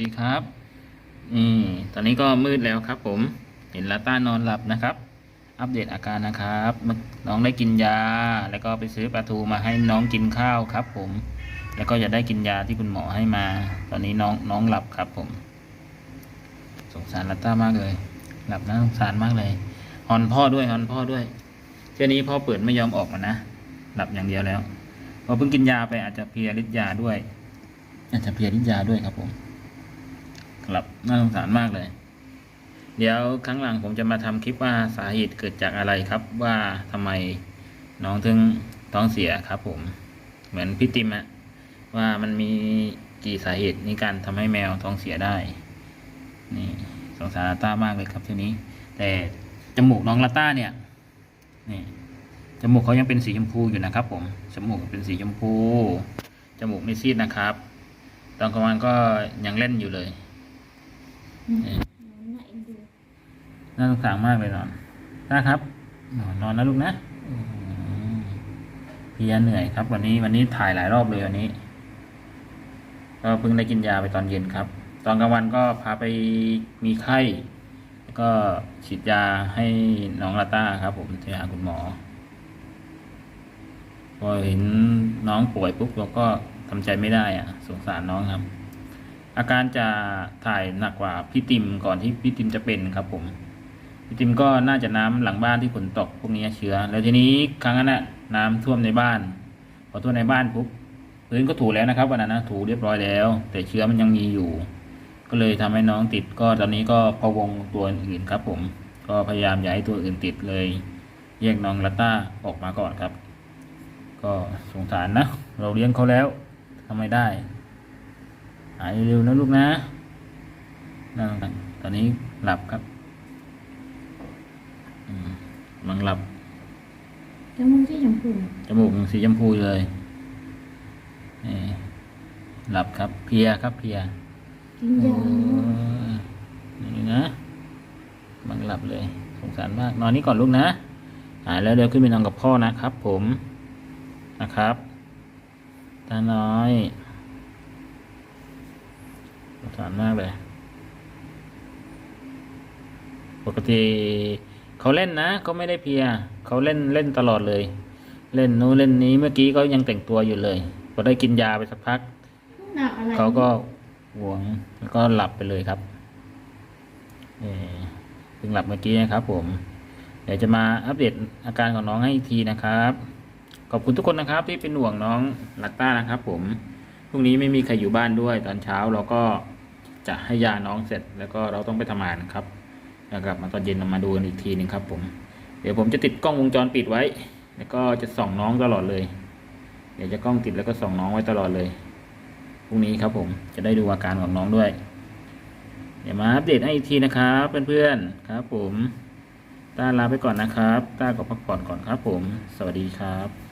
นี่ตอนนี้ก็มืดแล้วครับ ผม เห็นลาต้านอนหลับนะครับ อัปเดตอาการนะครับ น้องได้กินยา แล้วก็ไปซื้อปลาทูมาให้น้องกินข้าวครับ ผม แล้วก็จะได้กินยาที่คุณหมอให้มา ตอนนี้น้องน้องหลับครับ ผม สงสารลาต้ามากเลย หลับนะสงสารมากเลยฮอนพ่อด้วยฮอนพ่อด้วย เที่ยนี้พ่อเปิดไม่ยอมออกมานะ หลับอย่างเดียวแล้วพอเพิ่งกินยาไปอาจจะเพลียฤทธิ์ยาด้วยอาจจะเพลียฤทธิ์ยาด้วยครับผม หลับน่าสงสารมากเลย เดี๋ยวครั้งหลังผมจะมาทำคลิปว่าสาเหตุเกิดจากอะไรครับ ว่าทำไมน้องถึงท้องเสียครับ ผม เหมือนพี่ติมอะว่ามันมีกี่สาเหตุในการทำให้แมวท้องเสียได้ นี่สงสารลาต้ามากเลยครับทีนี้ แต่จมูกน้องลาต้าเนี่ย นี่จมูกเขายังเป็นสีชมพูอยู่นะครับ ผม จมูกเป็นสีชมพู จมูกไม่ซีดนะครับ ตอนกลางวันก็ยังเล่นอยู่เลย น่าสงสารมากเลยนอนนะครับนอนนอนนะลูกนะเพียเหนื่อยครับ วันนี้วันนี้ถ่ายหลายรอบเลยวันนี้ ก็เพิ่งได้กินยาไปตอนเย็นครับ ตอนกลางวันก็พาไปมีไข้แล้วก็ฉีดยาให้น้องลาต้าครับผมไปหาคุณหมอพอเห็นน้องป่วยปุ๊บเราก็ทำใจไม่ได้อะสงสารน้องครับ อาการจะถ่ายหนักกว่าพี่ติมก่อนที่พี่ติมจะเป็นครับผม พี่ติมก็น่าจะน้ำหลังบ้านที่ฝนตกพวกนี้เชื้อ แล้วทีนี้ครั้งนั้นน่ะน้ำท่วมในบ้าน พอท่วมในบ้านปุ๊บพื้นก็ถูแล้วนะครับวันนั้นนะถูเรียบร้อยแล้ว แต่เชื้อมันยังมีอยู่ ก็เลยทำให้น้องติดก็ตอนนี้ก็พะวงตัวอื่นครับ ผม ก็พยายามอย่าให้ตัวอื่นติดเลยแยกน้องลาต้าออกมาก่อนครับ ก็สงสารนะ เราเลี้ยงเขาแล้วทำไม่ได้ายเร็วๆนะลูกนะนั่งกันตอนนี้หลับครับอืมกำลังหลับ จมูกที่ชมพู จมูกยังสีชมพูอยู่เลยนี่หลับครับ เพลียครับเพลียกินโอ้ยายนี่นะกำลังหลับเลย สงสารมาก นอนนี่ก่อนลูกนะหายแล้วเดี๋ยวขึ้นไปนอนกับพ่อนะครับผม นะครับตาน้อย สงสารมากเลย ปกติเขาเล่นนะเขาไม่ได้เพลีย เขาเล่นเล่นตลอดเลย เล่นนู้นเล่นนี้เมื่อกี้ก็ยังแต่งตัวอยู่เลยพอได้กินยาไปสักพักหนักอะไรเขาก็หวงแล้วก็หลับไปเลยครับเออเพิ่งหลับเมื่อกี้นะครับผม เดี๋ยวจะมาอัปเดตอาการของน้องให้อีกทีนะครับ ขอบคุณทุกคนนะครับที่เป็นห่วงน้องลัตต้านะครับ ผมพรุ่งนี้ไม่มีใครอยู่บ้านด้วยตอนเช้าเราก็ จะให้ยาน้องเสร็จแล้วก็เราต้องไปทำงานครับแล้วกลับมาตอนเย็นเรามาดูกันอีกทีหนึ่งครับผมเดี๋ยวผมจะติดกล้องวงจรปิดไว้ แล้วก็จะส่องน้องตลอดเลย เดี๋ยวจะกล้องติดแล้วก็ส่องน้องไว้ตลอดเลยพรุ่งนี้ครับผมจะได้ดูอาการของน้องด้วย เดี๋ยวมาอัปเดตให้อีกทีนะครับเพื่อนๆครับผมต้าลาไปก่อนนะครับต้าขอพักผ่อนก่อนครับผม สวัสดีครับ